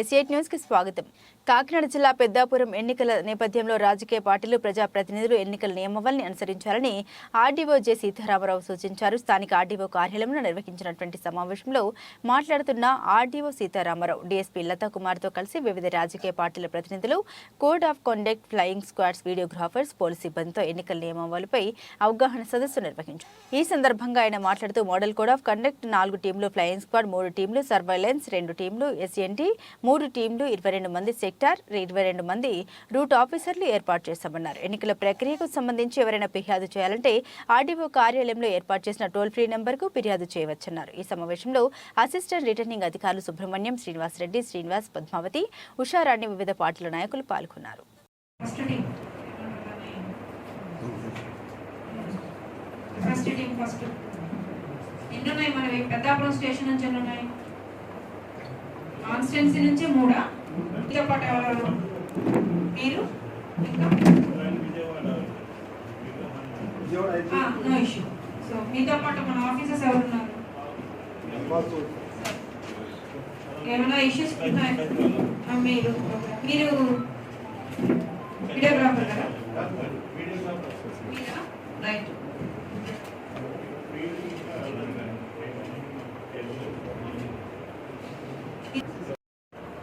ఎస్ఐట్ న్యూస్కి స్వాగతం. కాకినాడ జిల్లా పెద్దాపురం ఎన్నికల నేపథ్యంలో రాజకీయ పార్టీలు ప్రజాప్రతినిధులు ఎన్నికల నియమావళిని అనుసరించాలని ఆర్డీఓ జె సీతారామరావు సూచించారు. స్థానిక ఆర్డీఓ కార్యాలయంలో నిర్వహించినటువంటి సమావేశంలో మాట్లాడుతున్న ఆర్డీఓ సీతారామరావు డీఎస్పీ లతా కుమార్తో కలిసి వివిధ రాజకీయ పార్టీల ప్రతినిధులు code of conduct flying squads videographers police సిబ్బందితో ఎన్నికల నియమావళిపై అవగాహన సదస్సు నిర్వహించారు. ఈ సందర్భంగా ఆయన మాట్లాడుతూ మోడల్ కోడ్ ఆఫ్ కండక్ట్ నాలుగు టీంలు ఫ్లయింగ్ స్క్వాడ్ మూడు టీంలు సర్వైలెన్స్ రెండు టీంలు ఎస్ఎన్టీ మూడు టీంలు ఇరవై రెండు మంది సెక్టార్ ఇరవై రెండు మంది రూట్ ఆఫీసర్లు ఏర్పాటు చేశామన్నారు ఎన్నికల ప్రక్రియకు సంబంధించి ఎవరైనా ఫిర్యాదు చేయాలంటే ఆర్డీఓ కార్యాలయంలో ఏర్పాటు చేసిన టోల్ ఫ్రీ నెంబర్కు ఫిర్యాదు చేయవచ్చన్నారు. ఈ సమావేశంలో అసిస్టెంట్ రిటర్నింగ్ అధికారులు సుబ్రహ్మణ్యం శ్రీనివాస్ రెడ్డి శ్రీనివాస్ పద్మావతి ఉషారాణి వివిధ పార్టీల నాయకులు పాల్గొన్నారు. ఫస్ట్ టీం ఫస్ట్ ఎన్ని ఉన్నాయి మనవి పెద్దాపురం స్టేషన్ నుంచి ఎన్ని ఉన్నాయి కాన్స్టిట్యున్సీ నుంచి మూడా? ఎవరెవరు మీరు? ఇంకా? No issue. సో మీతో పాటు మన ఆఫీసర్స్ ఎవరున్నారు? ఏమైనా ఇష్యూస్? మీరు. మీరు వీడియోగ్రాఫర్ కదా? రైట్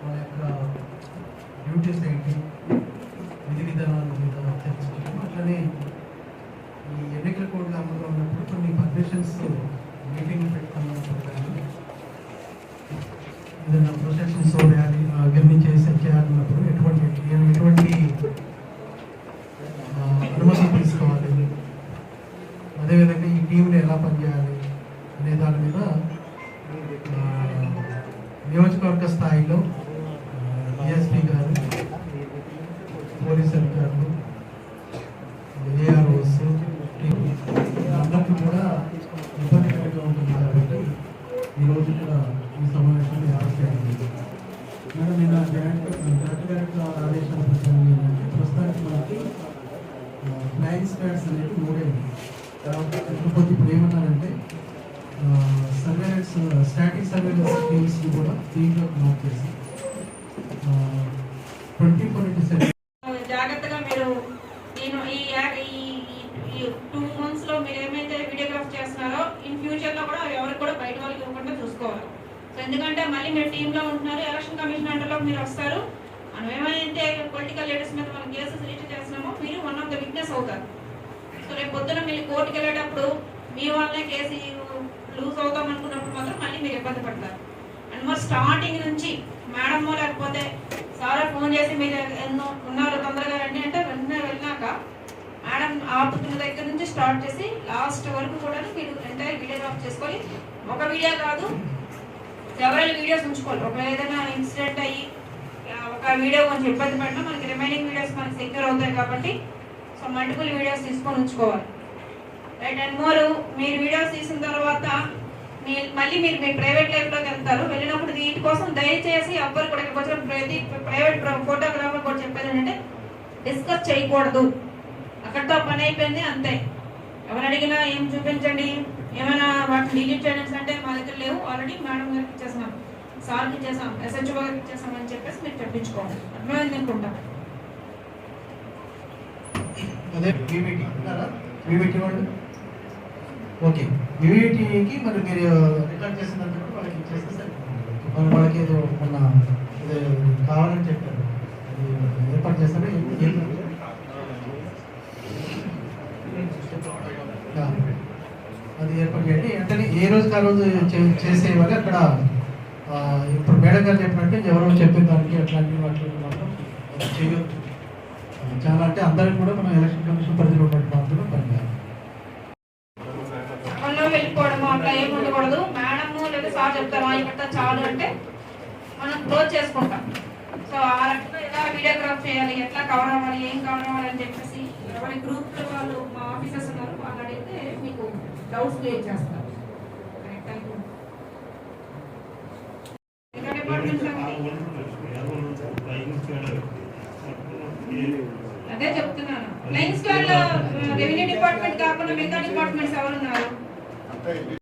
వాళ్ళ యొక్క డ్యూటీస్ ఏంటి విధి విధానాల మీద తెలుసుకుంటాం అట్లనే ఈ ఎన్నికల కోడ్ల అమలులో ఉన్నప్పుడు కొన్ని పర్మిషన్స్ మీటింగ్ పెట్టుకున్నప్పుడు కానీ ఏదైనా ప్రొసెషన్స్ వేయాలి అవన్నీ చేసి చేయాలన్నప్పుడు ఎటువంటి ఎటువంటి ఆ, అనుమతి తీసుకోవాలి. అదేవిధంగా ఈ టీంని ఎలా పనిచేయాలి అనే దాని మీద నియోజకవర్గ స్థాయిలో డిఎస్పీ గారు పోలీస్ అధికారులు ఏఆర్ఓస్ అందరికీ కూడా ఇబ్బందికరంగా ఉంటుంది కాబట్టి ఈరోజు కూడా ఈ సమావేశాన్ని ఏర్పాటు మేడం నిన్న జాయింట్ జాయింట్ డైరెక్టర్ ఆదేశాల ప్రకారం ఏంటంటే ప్రస్తుతానికి మనకి ఫ్లైయింగ్ స్క్వాడ్స్ అనేవి మూడే కాకపోతే ఇప్పుడు ఏమన్నారంటే సర్వేలెన్స్ స్టాటిక్ సర్వేలెన్స్ టీమ్స్ కూడా దీంట్లో మార్క్ చేసి ట్వంటీ ఫోర్ ఇంటూ సెవెన్ జాగ్రత్తగా మీరు నేను ఈ యా- ఈ ఈ టూ మంత్స్లో మీరు ఏమైతే వీడియోగ్రాఫ్ చేస్తున్నారో ఇన్ ఫ్యూచర్లో కూడా ఎవరికి కూడా బయట వాళ్ళకి ఇవ్వకుండా చూసుకోవాలి. సో ఎందుకంటే మళ్ళీ మీరు టీమ్లో ఉంటున్నారు ఎలక్షన్ కమిషన్ అంటలో మీరు వస్తారు. మనం ఏమైతే పొలిటికల్ లీడర్స్ మీద మనం కేసెస్ రిజిస్టర్ చేస్తున్నామో మీరు వన్ ఆఫ్ ద విట్నెస్ అవుతారు. సో రేపు పొద్దున మీరు కోర్టుకి వెళ్ళేటప్పుడు మీ వల్లే కేసు లూజ్ అవుతాం అనుకున్నప్పుడు మాత్రం మళ్ళీ మీరు ఇబ్బంది పడతారు. అండ్ మరి స్టార్టింగ్ నుంచి మేడమ్ లేకపోతే సార్ ఫోన్ చేసి మీరు ఎన్నో ఉన్నారు తొందరగా రండి అంటే వెంటనే వెళ్ళాక మేడం ఆపుతున్న దగ్గర నుంచి స్టార్ట్ చేసి లాస్ట్ వరకు కూడా మీరు ఎంటైర్ వీడియో డ్రాప్ చేసుకొని ఒక వీడియో కాదు సెవరల్ వీడియోస్ ఉంచుకోవాలి ఒక ఏదైనా ఇన్సిడెంట్ అయ్యి ఒక వీడియో కొంచెం ఇబ్బంది పడినా మనకి రిమైనింగ్ వీడియోస్ మనకి సెక్యూర్ అవుతాయి కాబట్టి సో మల్టిపుల్ వీడియోస్ తీసుకొని ఉంచుకోవాలి. రైట్ అండ్ మోర్ మీరు వీడియోస్ తీసిన తర్వాత మీ మళ్ళీ మీరు మీ ప్రైవేట్ లైఫ్లోకి వెళ్తారు. వెళ్ళినప్పుడు వీటి కోసం దయచేసి ఎవ్వరు కూడా ఇక్కడికి వచ్చిన ప్రతి ప్రైవేట్ ఫోటోగ్రాఫర్ కూడా చెప్పేది ఏంటంటే డిస్కస్ చేయకూడదు. అక్కడితో పని అయిపోయింది అంతే. ఎవరు అడిగినా ఏం చూపించండి? ఏమైనా వాటిని డిలీట్ చేయండి అంటే మా దగ్గర లేవు. ఆల్రెడీ మేడం గారికి ఇచ్చేసాం సార్కి ఇచ్చేసాం ఎస్హెచ్ఓ గారికి ఇచ్చేసాం అని చెప్పేసి మీరు చెప్పించుకోండి. అర్థమైంది అనుకుంటా. అదే వివిటి ఉన్నారా వాళ్ళు? ఓకే వివిటికి మరి మీరు రికార్డ్ చేసినందుకు వాళ్ళకి ఇచ్చేస్తే సరిపోతుంది. మరి వాళ్ళకి ఏదో మొన్న ఏదో కావాలని చెప్పారు అది ఏర్పాటు చేస్తారా ఏం- ఏం యా. అది వెంటనే ఏ రోజుకి ఆ రోజు చే- చేసేవాళ్ళు అక్కడ ఇప్పుడు మేడం గారు చెప్పినట్టు ఎవరో చెప్పిన దానికి అట్లాంటి వాటిని మాత్రం చేయొద్దు. చాలా అంటే అందరికి కూడా మనం ఎలక్షన్ కమిషన్ పరిధిలో ఉన్నటువంటి మాత్రమే పనిచేయాలి. వెళ్ళిపోవడము అట్లా ఏం ఉండకూడదు. మేడము లేదా సార్ చెప్తారు ఇక్కడ చాలు అంటే మనం క్లోజ్ చేసుకుంటాం. సో ఆ రకంగా ఎలా వీడియోగ్రాఫ్ చేయాలి ఎట్లా కవర్ అవ్వాలి ఏం కవర్ అవ్వాలి అని చెప్పేసి ఎవరి గ్రూప్ వాళ్ళు మా ఆఫీసర్స్ ఉన్నారు వాళ్ళు అడిగితే మీకు డౌట్స్ క్లియర్ చేస్తారు అదే చెప్తున్నాను. స్క్వాడ్లో రెవెన్యూ డిపార్ట్మెంట్ కాకుండా మిగతా డిపార్ట్మెంట్స్ ఎవరున్నారు?